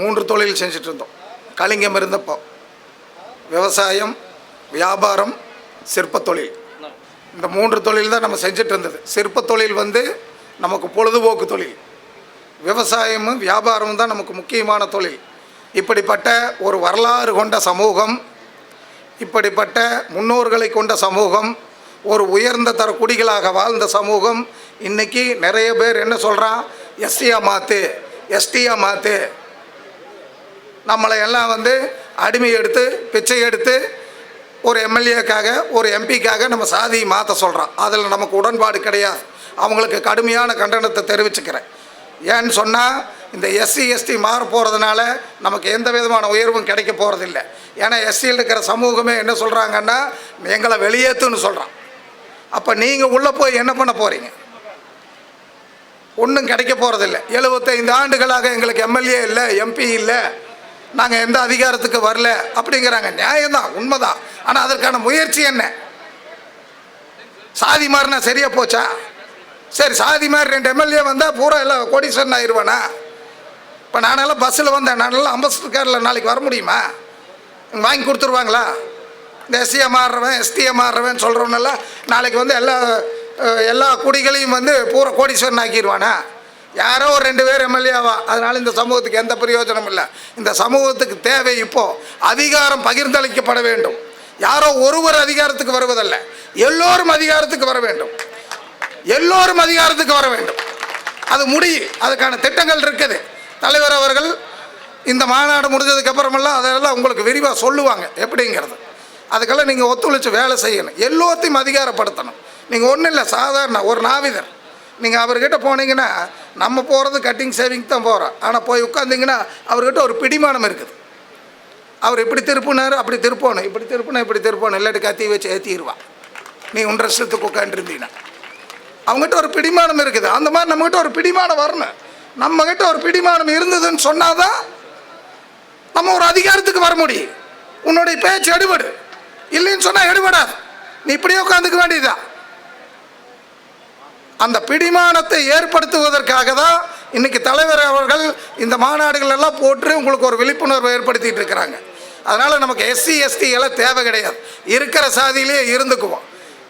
மூன்று தொழில் செஞ்சுட்டு இருந்தோம் கலிங்கம் இருந்தப்போ விவசாயம் வியாபாரம் சிற்பத் தொழில். இந்த மூன்று தொழில் தான் நம்ம செஞ்சுட்டு இருந்தது சிற்பத் தொழில் வந்து நமக்கு பொழுதுபோக்கு தொழில். விவசாயமும் வியாபாரமும் தான் நமக்கு முக்கியமான தொழில். இப்படிப்பட்ட ஒரு வரலாறு கொண்ட சமூகம் இப்படிப்பட்ட முன்னோர்களை கொண்ட சமூகம் ஒரு உயர்ந்த தர குடிகளாக வாழ்ந்த சமூகம் இன்றைக்கி நிறைய பேர் என்ன சொல்கிறான் எஸ்டியா மாற்று எஸ்டியா மாற்று நம்மளை எல்லாம் வந்து அடிமை எடுத்து பிச்சை எடுத்து ஒரு எம்எல்ஏக்காக ஒரு எம்பிக்காக நம்ம சாதியை மாற்ற சொல்கிறோம் அதில் நமக்கு உடன்பாடு கிடையாது. அவங்களுக்கு கடுமையான கண்டனத்தை தெரிவிச்சுக்கிறேன். ஏன்னு சொன்னால் இந்த எஸ்சி எஸ்டி மாற போகிறதுனால நமக்கு எந்த விதமான உயர்வும் கிடைக்க போகிறதில்ல ஏன்னா எஸ்சியில் இருக்கிற சமூகமே என்ன சொல்கிறாங்கன்னா எங்களை வெளியேற்றுன்னு சொல்கிறான் அப்போ நீங்கள் உள்ளே போய் என்ன பண்ண போகிறீங்க ஒன்றும் கிடைக்க போகிறதில்ல எழுபத்தைந்து ஆண்டுகளாக எங்களுக்கு எம்எல்ஏ இல்லை எம்பி இல்லை. நாங்கள் எந்த அதிகாரத்துக்கு வரல அப்படிங்கிறாங்க. நியாயம்தான் உண்மைதான். ஆனால் அதற்கான முயற்சி என்ன? சாதி மாறினா சரியா போச்சா? சரி சாதி மாதிரி ரெண்டு எம்எல்ஏ வந்தால் பூரா எல்லாம் கோடீஸ்வரன் ஆயிடுவானா இப்போ நானெல்லாம் பஸ்ஸில் வந்தேன். நானெல்லாம் அம்பஸ்டர் காரில் நாளைக்கு வர முடியுமா? வாங்கி கொடுத்துருவாங்களா? இந்த எஸ்சியை மாறுறவன் எஸ்டியை மாறுறவன் சொல்கிறவனெல்லாம் நாளைக்கு வந்து எல்லா எல்லா குடிகளையும் வந்து பூரா கோடீஸ்வரன் ஆக்கிடுவானா யாரோ ஒரு ரெண்டு பேர் எம்எல்ஏவா அதனால் இந்த சமூகத்துக்கு எந்த பிரயோஜனமும் இல்லை. இந்த சமூகத்துக்கு தேவை இப்போது அதிகாரம் பகிர்ந்தளிக்கப்பட வேண்டும். யாரோ ஒருவர் அதிகாரத்துக்கு வருவதல்ல. எல்லோரும் அதிகாரத்துக்கு வர வேண்டும். எல்லோரும் அதிகாரத்துக்கு வர வேண்டும். அது முடியும் அதுக்கான திட்டங்கள் இருக்குது. தலைவர் அவர்கள் இந்த மாநாடு முடிஞ்சதுக்கு அப்புறமெல்லாம் அதெல்லாம் உங்களுக்கு விரிவாக சொல்லுவாங்க. எப்படிங்கிறது. அதுக்கெல்லாம் நீங்கள் ஒத்துழைச்சு வேலை செய்யணும். எல்லோத்தையும் அதிகாரப்படுத்தணும். நீங்கள் ஒன்றும் இல்லை சாதாரண ஒரு நாவிதர். நீங்கள் அவர்கிட்ட போனீங்கன்னா நம்ம போகிறது கட்டிங் சேவிங் தான் போகிறோம் ஆனால் போய் உட்காந்திங்கன்னா அவர்கிட்ட ஒரு பிடிமானம் இருக்குது. அவர் இப்படி திருப்பினார் அப்படி திருப்பணும். இப்படி திருப்பினா இப்படி திருப்பணும். இல்லாட்டி கத்தி வச்சு ஏற்றிடுவான் நீ உன் வருஷத்துக்கு உட்காந்துருந்தீங்கன்னா அவங்ககிட்ட ஒரு பிடிமானம் இருக்குது. அந்த மாதிரி நம்மகிட்ட ஒரு பிடிமானம் வரணும். நம்மகிட்ட ஒரு பிடிமானம் இருந்ததுன்னு சொன்னால் தான் நம்ம ஒரு அதிகாரத்துக்கு வர முடியும். உன்னுடைய பேச்சு எடுபடு. இல்லைன்னு சொன்னால் எடுபடாது. நீ இப்படியே உட்காந்துக்க வேண்டியதுதான். அந்த பிடிமானத்தை ஏற்படுத்துவதற்காக தான் இன்னைக்கு தலைவர் அவர்கள் இந்த மாநாடுகள் எல்லாம் போட்டு உங்களுக்கு ஒரு விழிப்புணர்வு ஏற்படுத்திட்டு இருக்கிறாங்க. அதனால் நமக்கு எஸ்சி எஸ்டி எல்லாம் தேவை கிடையாது. இருக்கிற சாதியிலே இருந்துக்குவோம்.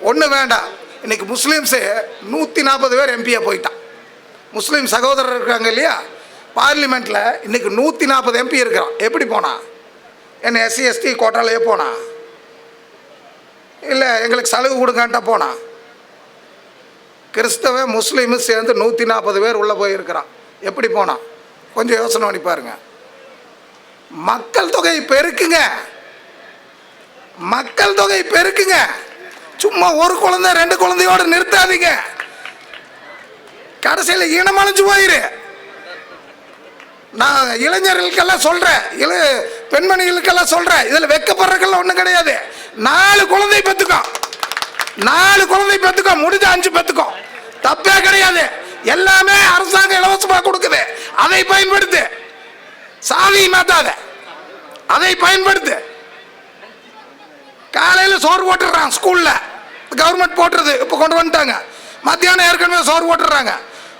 ஒன்று வேண்டாம். இன்னைக்கு முஸ்லீம்ஸு நூற்றி நாற்பது பேர் எம்பியாக போயிட்டான். முஸ்லீம் சகோதரர் இருக்காங்க இல்லையா? பார்லிமெண்ட்டில் இன்னைக்கு நூற்றி நாற்பது எம்பி இருக்கிறான். எப்படி போனான் என்ன எஸ்சி எஸ்டி கோட்டாலேயே போனான் இல்லை எங்களுக்கு சலுகை கொடுங்கன்ட்டா போனான் கிறிஸ்தவ முஸ்லீமு சேர்ந்து நூற்றி நாற்பது பேர் உள்ளே போயிருக்கிறான். எப்படி போனான்? கொஞ்சம் யோசனை பண்ணி பாருங்க. மக்கள் தொகை பெருக்குங்க. மக்கள் தொகை பெருக்குங்க. சும்மா ஒரு குழந்தை ரெண்டு குழந்தையோடு நிறுத்தாதீங்க. கடைசியில் இனமலைஞ்சு போயிரு. நான் இளைஞர்களுக்கெல்லாம் சொல்கிறேன் இள பெண்மணிகளுக்கெல்லாம் சொல்கிறேன் இதில் வெக்கப்படுறதுக்கெல்லாம் ஒன்றும் கிடையாது. நாலு குழந்தை பெற்றுக்கோ. நாலு குழந்தை பெற்றுக்கோ முடிஞ்ச அஞ்சு பெற்றுக்கோ தப்பே கிடையாது. எல்லாமே அரசாங்கம் இலவசமாக கொடுக்குது. அதை பயன்படுத்து. சாதியை மாத்தாத. அதை பயன்படுத்து. காலையில் சோறு போட்டுடுறான் ஸ்கூலில். கவர்மெண்ட் போட்டுருது. இப்போ கொண்டு வந்துட்டாங்க. மத்தியானம் ஏற்கனவே சோறு போட்டுடுறாங்க.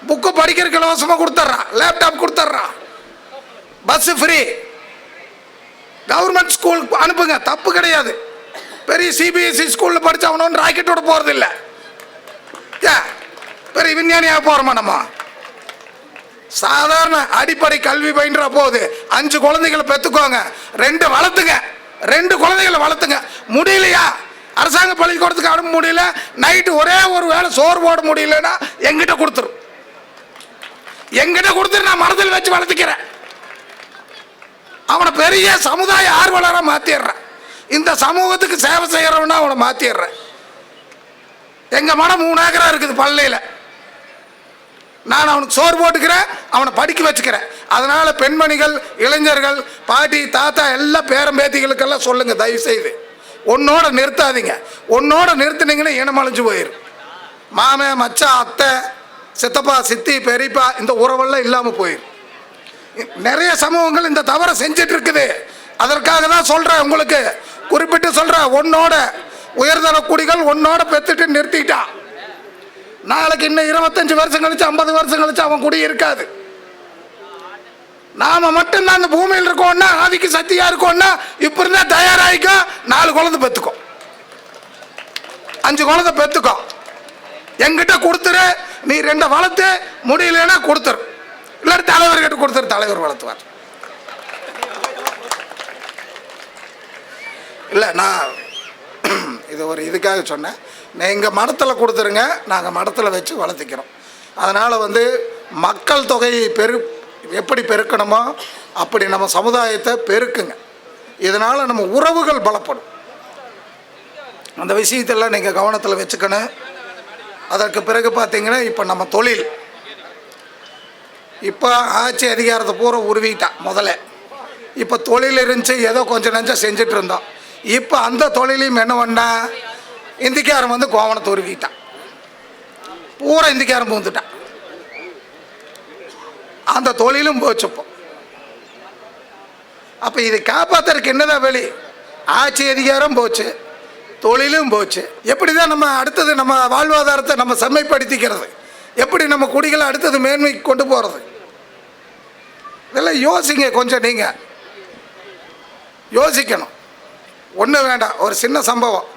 புக்கு படிக்கிறதுக்கு இலவசமாக கொடுத்துட்றான். லேப்டாப் கொடுத்துட்றான். பஸ்ஸு ஃப்ரீ கவர்மெண்ட் ஸ்கூல் அனுப்புங்க. தப்பு கிடையாது. பெரிய சிபிஎஸ்சி ஸ்கூலில் படித்தவனு ராக்கெட்டோட போகிறது இல்லை ஏ பெரிய விஞ்ஞானியாக போகிறோமா நம்ம? சாதாரண அடிப்படை கல்வி பயின்ற போது அஞ்சு குழந்தைகளை பெற்றுக்கோங்க ரெண்டு வளர்த்துங்க ரெண்டு குழந்தைகளை வளர்த்துங்க. முடியலையா? அரசாங்க பள்ளிக்கூடத்துக்கு அனுப்ப முடியல நைட்டு ஒரே ஒரு வேலை சோறு போட முடியலன்னா எங்கிட்ட கொடுத்துரு. எங்கிட்ட கொடுத்துரு நான் மனதில் வச்சு வளர்த்துக்கிறேன். அவனை பெரிய சமுதாய ஆர்வலராக மாற்றிடுறேன் இந்த சமூகத்துக்கு சேவை செய்கிறவனா அவனை மாற்றிடுறேன் எங்கள் மனம் மூணு ஏக்கரா இருக்குது பள்ளியில். நான் அவனுக்கு சோறு போட்டுக்கிறேன் அவனை படிக்க வச்சுக்கிறேன். அதனால் பெண்மணிகள் இளைஞர்கள் பாட்டி தாத்தா எல்லா பேரம்பேத்திகளுக்கெல்லாம் சொல்லுங்கள் தயவுசெய்து. தயவு செய்து உன்னோட நிறுத்தாதீங்க. உன்னோட நிறுத்துனீங்கன்னா இனமழிஞ்சு போயிடும் மாமன் மச்சான் அத்தை சித்தப்பா சித்தி பெரியப்பா இந்த உறவெல்லாம் இல்லாமல் போயிடும் நிறைய சமூகங்கள் இந்த தவறை செஞ்சிட்டு இருக்குது. அதற்காக தான் சொல்கிறேன் உங்களுக்கு. குறிப்பிட்டு சொல்கிற உன்னோட உயர்தர குடிகள் உன்னோட பெற்றுட்டு நிறுத்திட்டான் நாளைக்கு இன்னும் இருபத்தஞ்சு வருஷம் கழிச்சு ஐம்பது வருஷம் கழிச்சு அவன் குடி இருக்காது. நாம மட்டும்தான் அந்த பூமியில் இருக்கோம்னா ஆதிக்கு சக்தியா இருக்கோம்னா இப்ப இருந்தா தயாராகிக்கோ நாலு குழந்தை பெத்துக்கோ. அஞ்சு குழந்தை பெத்துக்கோ. எங்கிட்ட கொடுத்துரு நீ ரெண்டை வளர்த்து முடியலன்னா கொடுத்துரு. இல்லாட்டி தலைவர்கிட்ட கொடுத்துரு தலைவர் வளர்த்துவார். இல்லை நான் இது ஒரு இதுக்காக சொன்னேன். எங்கள் மடத்தில் கொடுத்துருங்க நாங்கள் மடத்தில் வச்சு வளர்த்திக்கிறோம். அதனால் வந்து மக்கள் தொகையை பெரு எப்படி பெருக்கணுமோ அப்படி நம்ம சமுதாயத்தை பெருக்குங்க. இதனால் நம்ம உறவுகள் பலப்படும். அந்த விஷயத்தெல்லாம் நீங்கள் கவனத்தில் வச்சுக்கணும். அதற்கு பிறகு பார்த்தீங்கன்னா இப்போ நம்ம தொழில். இப்போ ஆட்சி அதிகாரத்தை பூரா உருவிட்டான் முதல்ல. இப்போ தொழில் இருந்துச்சு ஏதோ கொஞ்சம் நஞ்சம் செஞ்சுட்டு இருந்தோம். இப்போ அந்த தொழிலையும் என்ன பண்ணா? இந்திக்காரன் வந்து கோவணத்தை உருவிட்டான். பூரா இந்திக்காரன் பூந்துட்டான். அந்த தொழிலும் போச்சு இப்போ. அப்போ இதை காப்பாற்றுறதுக்கு என்னதான் வழி ஆட்சி அதிகாரம் போச்சு தொழிலும் போச்சு. எப்படி தான் நம்ம அடுத்தது நம்ம வாழ்வாதாரத்தை நம்ம செம்மைப்படுத்திக்கிறது? எப்படி நம்ம குடிகளை அடுத்தது மேன்மைக்கு கொண்டு போகிறது இதெல்லாம் யோசிங்க கொஞ்சம் நீங்கள் யோசிக்கணும். ஒன்று வேண்டாம் ஒரு சின்ன சம்பவம்.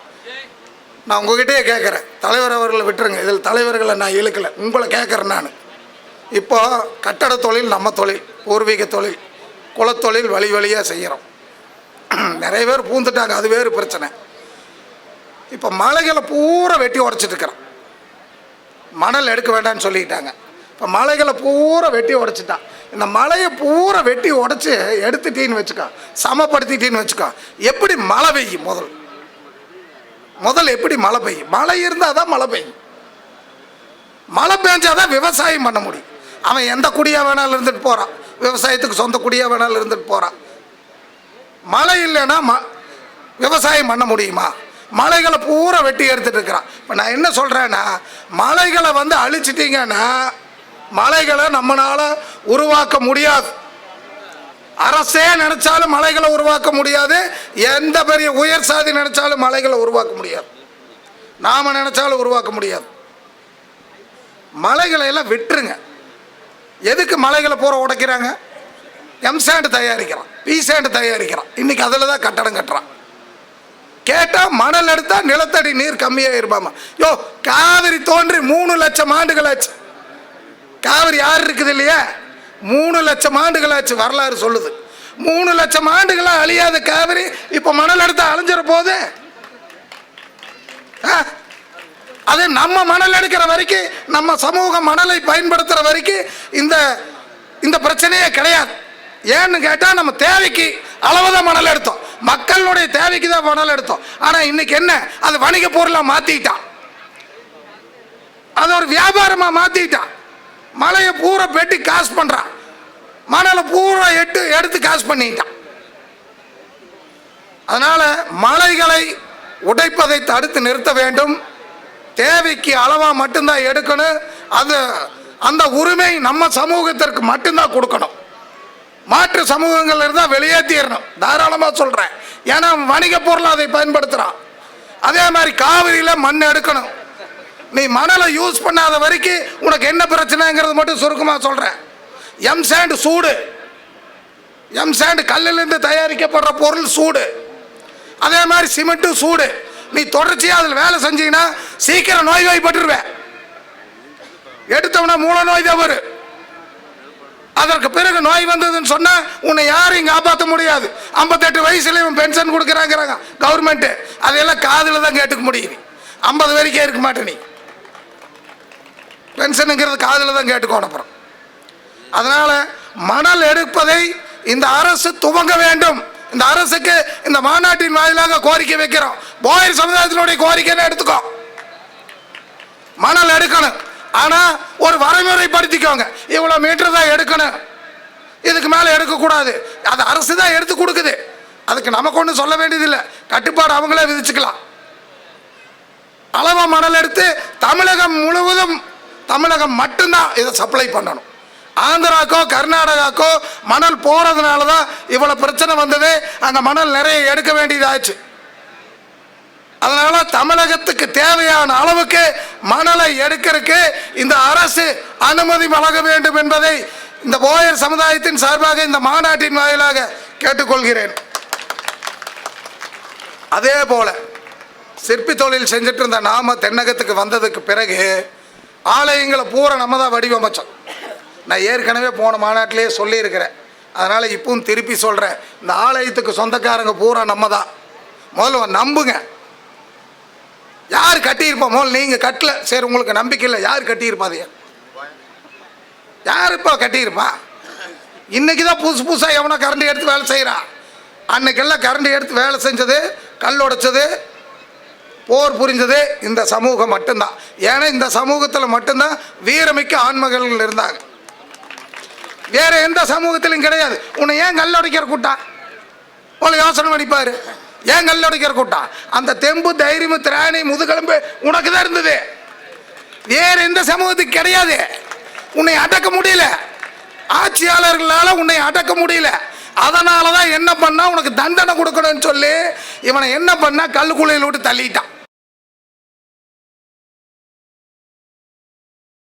நான் உங்ககிட்டயே கேட்குறேன் தலைவர் அவர்களை விட்டுருங்க. இதில் தலைவர்களை நான் இழுக்கலை. உங்களை கேட்குறேன் நான். இப்போ கட்டட தொழில் நம்ம தொழில் பூர்வீக தொழில் குலத்தொழில் வழி வழியாக செய்கிறோம் நிறைய பேர் பூந்துட்டாங்க. அது வேறு பிரச்சனை. இப்போ மலைகளை பூரா வெட்டி உடச்சிட்ருக்குறோம் மணல் எடுக்க வேண்டாம்னு சொல்லிக்கிட்டாங்க. இப்போ மலைகளை பூரா வெட்டி உடச்சிட்டான் இந்த மலையை பூரா வெட்டி உடச்சி எடுத்துட்டீன்னு வச்சுக்கோ சமப்படுத்திட்டீன்னு வச்சுக்கோ. எப்படி மழை பெய்யும் முதல்? முதல் எப்படி மழை பெய்யும்? மழை இருந்தால் தான் மழை பெய்யும். மழை பெஞ்சாதான் விவசாயம் பண்ண முடியும். அவன் எந்த குடியாக வேணாலும் இருந்துட்டு போகிறான் விவசாயத்துக்கு சொந்த குடியாக வேணாலும் இருந்துட்டு போகிறான் மழை இல்லைன்னா ம விவசாயம் பண்ண முடியுமா? மலைகளை பூரா வெட்டி எடுத்துட்டு இருக்கிறான். இப்போ நான் என்ன சொல்கிறேன்னா மலைகளை வந்து அழிச்சிட்டிங்கன்னா மலைகளை நம்மளால உருவாக்க முடியாது. அரசே நினைச்சாலும் மலைகளை உருவாக்க முடியாது. எந்த பெரிய உயர் சாதி நினைச்சாலும் மலைகளை உருவாக்க முடியாது. நாம நினைச்சாலும் உருவாக்க முடியாது. மலைகளை எல்லாம் விட்டுருங்க. எதுக்கு மலைகளை பூரா உடைக்கிறாங்க? எம் சாண்டு தயாரிக்கிறான். பி சாண்டு தயாரிக்கிறான். இன்னைக்கு அதில் தான் கட்டடம் கட்டுறான். கேட்டால் மணல் எடுத்தால் நிலத்தடி நீர் கம்மியாயிருப்பாமா யோ காவிரி தோன்றி மூணு லட்சம் ஆண்டுகள் ஆச்சு. காவிரி யார் இருக்குது இல்லையா? மூணு லட்சம் ஆண்டுகளாச்சு வரலாறு சொல்லுது. மூணு லட்சம் ஆண்டுகளாக அழியாத காவிரி இப்போ மணல் எடுத்து அழிஞ்சிட போகுது ஆ? அது நம்ம மணல் எடுக்கிற வரைக்கும் நம்ம சமூக மணலை பயன்படுத்துகிற வரைக்கும் இந்த இந்த பிரச்சனையே கிடையாது. ஏன்னு கேட்டால் நம்ம தேவைக்கு அளவு தான் மணல் எடுத்தோம். மக்களுடைய தேவைக்கு தான் மணல் எடுத்தோம். ஆனால் இன்னைக்கு என்ன? அது வணிக பொருளாக மாற்றிட்டான் அது ஒரு வியாபாரமாக மாற்றிட்டான் மலையை பூரா பெட்டி காசு பண்ணுறான் மணலை பூரா எட்டு எடுத்து காசு பண்ணிட்டான். அதனால் மலைகளை உடைப்பதை தடுத்து நிறுத்த வேண்டும். தேவைக்கு அளவாக மட்டும்தான் எடுக்கணும். அது அந்த உரிமை நம்ம சமூகத்திற்கு மட்டும்தான் கொடுக்கணும். மாற்று சமூகங்கள் இருந்தால் வெளியேற்றிடணும் தாராளமாக சொல்கிறேன் ஏன்னா வணிக பொருள் அதை பயன்படுத்துகிறான் அதே மாதிரி காவிரியில் மண் எடுக்கணும். நீ மணலை யூஸ் பண்ணாத வரைக்கும் உனக்கு என்ன பிரச்சனைங்கிறது மட்டும் சுருக்கமாக சொல்கிறேன் எம் சாண்டு சூடு. எம் சாண்டு கல்லிலிருந்து தயாரிக்கப்படுற பொருள் சூடு. அதே மாதிரி சிமெண்ட்டும் சூடு. நீ தொடர்ச்சியாக அதில் வேலை செஞ்சீங்கன்னா சீக்கிரம் நோய் வாய்ப்பட்டுருவேன். எடுத்தவன மூல நோய் தான் வரும். அதற்கு பிறகு நோய் வந்ததுன்னு சொன்னால் உன்னை யாரையும் காப்பாற்ற முடியாது. ஐம்பத்தெட்டு வயசுல இவன் பென்ஷன் கொடுக்குறாங்கிறாங்க கவர்மெண்ட்டு அதையெல்லாம் காதில் தான் கேட்டுக்க முடியுது. ஐம்பது வரைக்கும் இருக்க மாட்டே நீ. பென்ஷனுங்கிறது காதில் தான் கேட்டுக்கோணும் அப்புறம் அதனால் மணல் எடுப்பதை இந்த அரசு துவங்க வேண்டும். இந்த அரசுக்கு இந்த மாநாட்டின் வாயிலாக கோரிக்கை வைக்கிறோம். போயர் சமுதாயத்தினுடைய கோரிக்கைன்னு எடுத்துக்கோ. மணல் எடுக்கணும். ஆனால் ஒரு வரைமுறைப்படுத்திக்கோங்க. இவ்வளோ மீட்டர் தான் எடுக்கணும். இதுக்கு மேலே எடுக்கக்கூடாது. அது அரசு தான் எடுத்து கொடுக்குது. அதுக்கு நமக்கு ஒன்றும் சொல்ல வேண்டியதில்லை. கட்டுப்பாடு அவங்களே விதிச்சுக்கலாம். அளவாக மணல் எடுத்து தமிழகம் முழுவதும் தமிழகம் மட்டும்தான் இதை சப்ளை பண்ணணும். ஆந்திராக்கோ கர்நாடகாக்கோ மணல் போகிறதுனால தான் இவ்வளோ பிரச்சனை வந்தது. அந்த மணல் நிறைய எடுக்க வேண்டியதாச்சு அதனால் தமிழகத்துக்கு தேவையான அளவுக்கு மணலை எடுக்கிறதுக்கு இந்த அரசு அனுமதி வழங்க வேண்டும் என்பதை இந்த போயர் சமுதாயத்தின் சார்பாக இந்த மாநாட்டின் வாயிலாக கேட்டுக்கொள்கிறேன். அதே போல சிற்பி தொழில் செஞ்சுட்டு இருந்த நாம தென்னகத்துக்கு வந்ததுக்கு பிறகு ஆலயங்களை பூரா நம்ம தான் வடிவமைச்சோம். நான் ஏற்கனவே போன மாநாட்டிலேயே சொல்லியிருக்கிறேன். அதனால் இப்பவும் திருப்பி சொல்கிறேன் இந்த ஆலயத்துக்கு சொந்தக்காரங்க பூரா நம்ம தான். முதல்ல நம்புங்க. யார் கட்டியிருப்பா முதல்ல நீங்கள் கட்டல. சரி உங்களுக்கு நம்பிக்கை இல்லை. யார் கட்டியிருப்பாதைய யார் இப்போ கட்டியிருப்பா? இன்னைக்கு தான் புதுசு புதுசாக எவனோ கரண்ட் எடுத்து வேலை செய்கிறான் அன்னைக்கெல்லாம் கரண்ட் எடுத்து வேலை செஞ்சது கல் உடைச்சது போர் புரிஞ்சது இந்த சமூகம் மட்டும்தான். ஏன்னா இந்த சமூகத்தில் மட்டும்தான் வீரமிக்க ஆண்மகள்கள் இருந்தாங்க. வேற எந்த சமூகத்திலும் கிடையாது. உன்னை ஏன் கல் உடைக்கிற கூட்டம் உங்களை யோசனை பண்ணிப்பாரு. ஏன் கல் உடைக்கிற கூட்டம் அந்த தெம்பு தைரியம் திராணி முதுகெலும்பு உனக்கு தான் இருந்தது. வேற எந்த சமூகத்துக்கு கிடையாது. உன்னை அடக்க முடியல. ஆட்சியாளர்களால் உன்னை அடக்க முடியல. அதனால தான் என்ன பண்ணால் உனக்கு தண்டனை கொடுக்கணும்னு சொல்லி இவனை என்ன பண்ணா கல்லுக்குள்ளையில் விட்டு தள்ளிட்டான்.